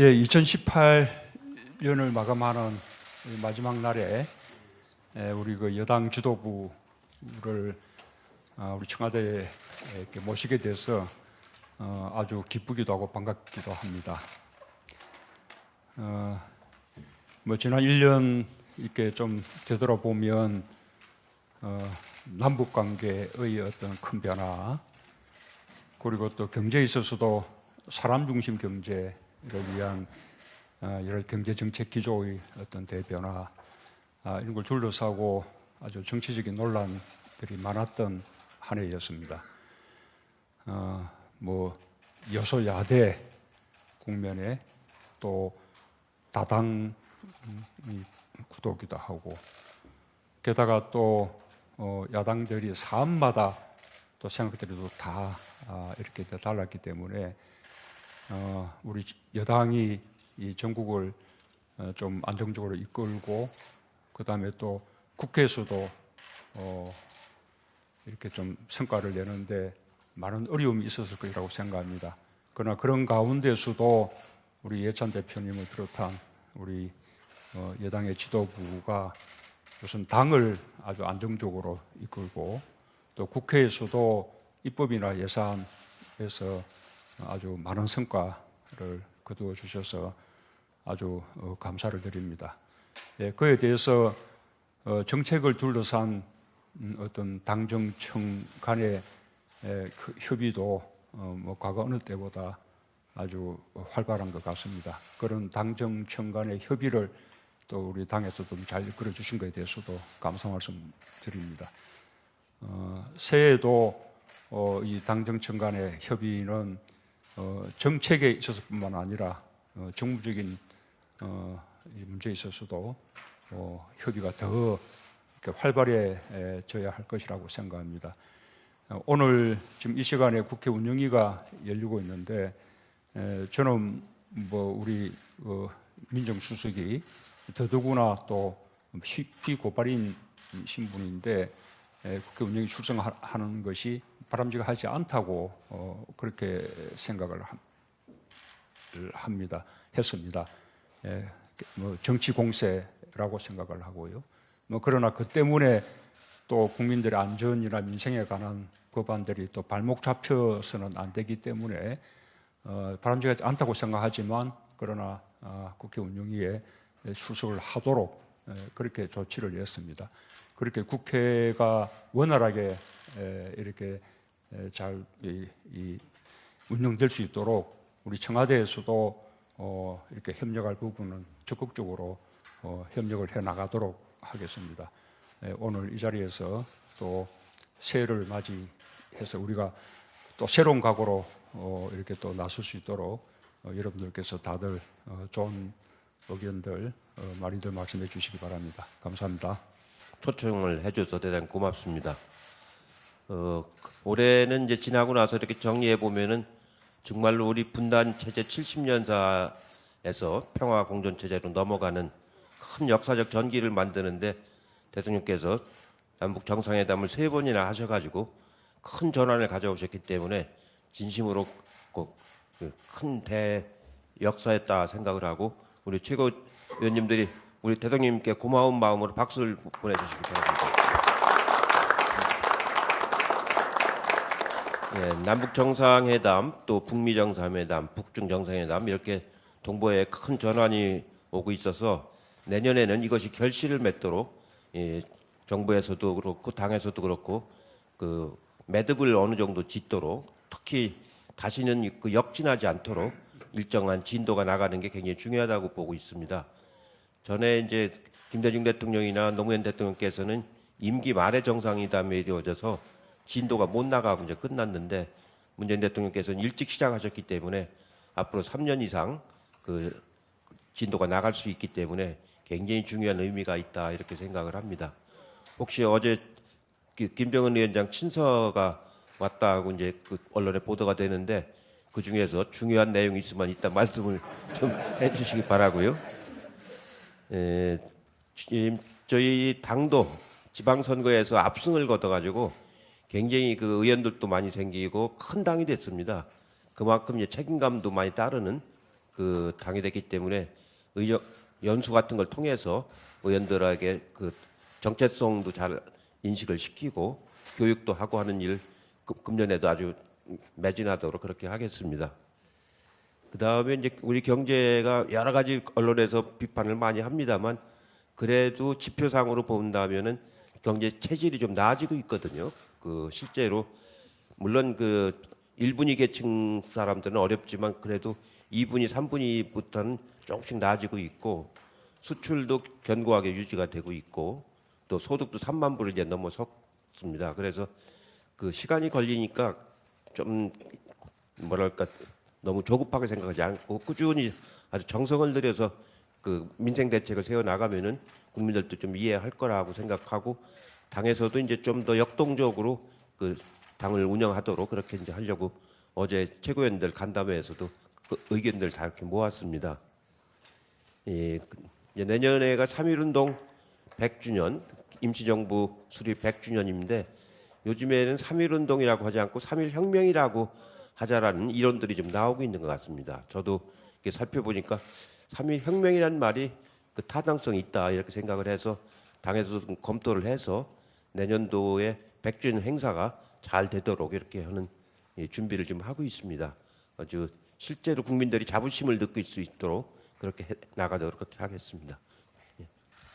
예, 2018년을 마감하는 이 마지막 날에 에, 우리 그 여당 지도부를 아, 우리 청와대에 모시게 돼서 어, 아주 기쁘기도 하고 반갑기도 합니다. 어, 뭐 지난 1년 이렇게 좀 되돌아보면 어, 남북 관계의 어떤 큰 변화 그리고 또 경제에 있어서도 사람 중심 경제를 위한 어, 여러 경제 정책 기조의 어떤 대변화 아, 이런 걸 둘러싸고 아주 정치적인 논란들이 많았던 한 해였습니다. 어, 뭐 여소야대 국면에 또 다당이 구도기도 하고 게다가 또 어, 야당들이 사안마다 또 생각들이 다 아, 이렇게 다 달랐기 때문에 어, 우리 여당이 이 전국을 어, 좀 안정적으로 이끌고 그 다음에 또 국회에서도 어, 이렇게 좀 성과를 내는데 많은 어려움이 있었을 것이라고 생각합니다. 그러나 그런 가운데서도 우리 예찬 대표님을 비롯한 우리 어, 여당의 지도부가 우선 당을 아주 안정적으로 이끌고 또 국회에서도 입법이나 예산에서 아주 많은 성과를 거두어 주셔서 아주 어, 감사를 드립니다. 예, 그에 대해서 어, 정책을 둘러싼 음, 어떤 당정청 간의 에, 그 협의도 어, 뭐 과거 어느 때보다 아주 활발한 것 같습니다. 그런 당정청 간의 협의를 또 우리 당에서 좀잘 이끌어 주신 것에 대해서도 감사 말씀 드립니다. 어, 새해에도 어, 이 당정청 간의 협의는 어, 정책에 있어서뿐만 아니라 어, 정무적인 어, 이 문제에 있어서도 어, 협의가 더 활발해져야 할 것이라고 생각합니다. 어, 오늘 지금 이 시간에 국회 운영위가 열리고 있는데 에, 저는 뭐 우리 어, 민정수석이 더더구나 또 피고발인 신분인데 에, 국회 운영위 출석하는 것이 바람직하지 않다고 어, 그렇게 생각을 함- 합니다. 했습니다. 예, 뭐 정치 공세라고 생각을 하고요. 뭐 그러나 그 때문에 또 국민들의 안전이나 민생에 관한 법안들이 또 발목 잡혀서는 안 되기 때문에 어, 바람직하지 않다고 생각하지만 그러나 아, 국회 운영위에 출석을 하도록 에, 그렇게 조치를 했습니다. 그렇게 국회가 원활하게 에, 이렇게 에, 잘 이, 이 운영될 수 있도록 우리 청와대에서도 어, 이렇게 협력할 부분은 적극적으로 어, 협력을 해 나가도록 하겠습니다. 에, 오늘 이 자리에서 또 새해를 맞이해서 우리가 또 새로운 각오로 어, 이렇게 또 나설 수 있도록 어, 여러분들께서 다들 어, 좋은 의견들 어, 많이들 말씀해 주시기 바랍니다. 감사합니다. 초청을 해줘서 대단히 고맙습니다. 어, 올해는 이제 지나고 나서 이렇게 정리해 보면은 정말로 우리 분단 체제 70년사에서 평화 공존 체제로 넘어가는 큰 역사적 전기를 만드는데 대통령께서 남북 정상회담을 세 번이나 하셔가지고 큰 전환을 가져오셨기 때문에 진심으로 그큰대 역사였다 생각을 하고 우리 최고 위원님들이 우리 대통령님께 고마운 마음으로 박수를 보내주시기 바랍니다. 예, 남북 정상회담 또 북미 정상회담, 북중 정상회담 이렇게 동북아에 큰 전환이 오고 있어서 내년에는 이것이 결실을 맺도록 예, 정부에서도 그렇고 당에서도 그렇고 그 매듭을 어느 정도 짓도록 특히 다시는 그 역진하지 않도록 일정한 진도가 나가는 게 굉장히 중요하다고 보고 있습니다. 전에 이제 김대중 대통령이나 노무현 대통령께서는 임기 말에 정상회담이 이루어져서 진도가 못 나가고 이제 끝났는데 문재인 대통령께서는 일찍 시작하셨기 때문에 앞으로 3년 이상 그 진도가 나갈 수 있기 때문에 굉장히 중요한 의미가 있다 이렇게 생각을 합니다. 혹시 어제 그 김정은 위원장 친서가 왔다고 이제 그 언론에 보도가 되는데 그 중에서 중요한 내용이 있으면 이따 말씀을 좀 해주시기 바라고요. 에, 지금 저희 당도 지방선거에서 압승을 거둬가지고 굉장히 그 의원들도 많이 생기고 큰 당이 됐습니다. 그만큼 이제 책임감도 많이 따르는 그 당이 됐기 때문에 의정 연수 같은 걸 통해서 의원들에게 그 정체성도 잘 인식을 시키고 교육도 하고 하는 일 금- 금년에도 아주 매진하도록 그렇게 하겠습니다. 그 다음에 이제 우리 경제가 여러 가지 언론에서 비판을 많이 합니다만 그래도 지표상으로 본다면은 경제 체질이 좀 나아지고 있거든요. 그 실제로 물론 그 1분위 계층 사람들은 어렵지만 그래도 2분위, 3분위부터는 조금씩 나아지고 있고 수출도 견고하게 유지가 되고 있고 또 소득도 3만 불을 이제 넘어섰습니다. 그래서 그 시간이 걸리니까 좀 뭐랄까 너무 조급하게 생각하지 않고 꾸준히 아주 정성을 들여서 그 민생 대책을 세워 나가면은 국민들도 좀 이해할 거라고 생각하고 당에서도 이제 좀 더 역동적으로 그 당을 운영하도록 그렇게 이제 하려고 어제 최고위원들 간담회에서도 그 의견들 다 이렇게 모았습니다. 예, 그 이제 내년에가 3.1운동 100주년 임시정부 수립 100주년인데 요즘에는 3.1운동이라고 하지 않고 3.1혁명이라고 하자라는 이론들이 좀 나오고 있는 것 같습니다. 저도 이렇게 살펴보니까 3.1혁명이라는 말이 그 타당성이 있다 이렇게 생각을 해서 당에서도 좀 검토를 해서 내년도에 100주년 행사가 잘 되도록 이렇게 하는 예, 준비를 좀 하고 있습니다. 아주 실제로 국민들이 자부심을 느낄 수 있도록 그렇게 해- 나가도록 그렇게 하겠습니다.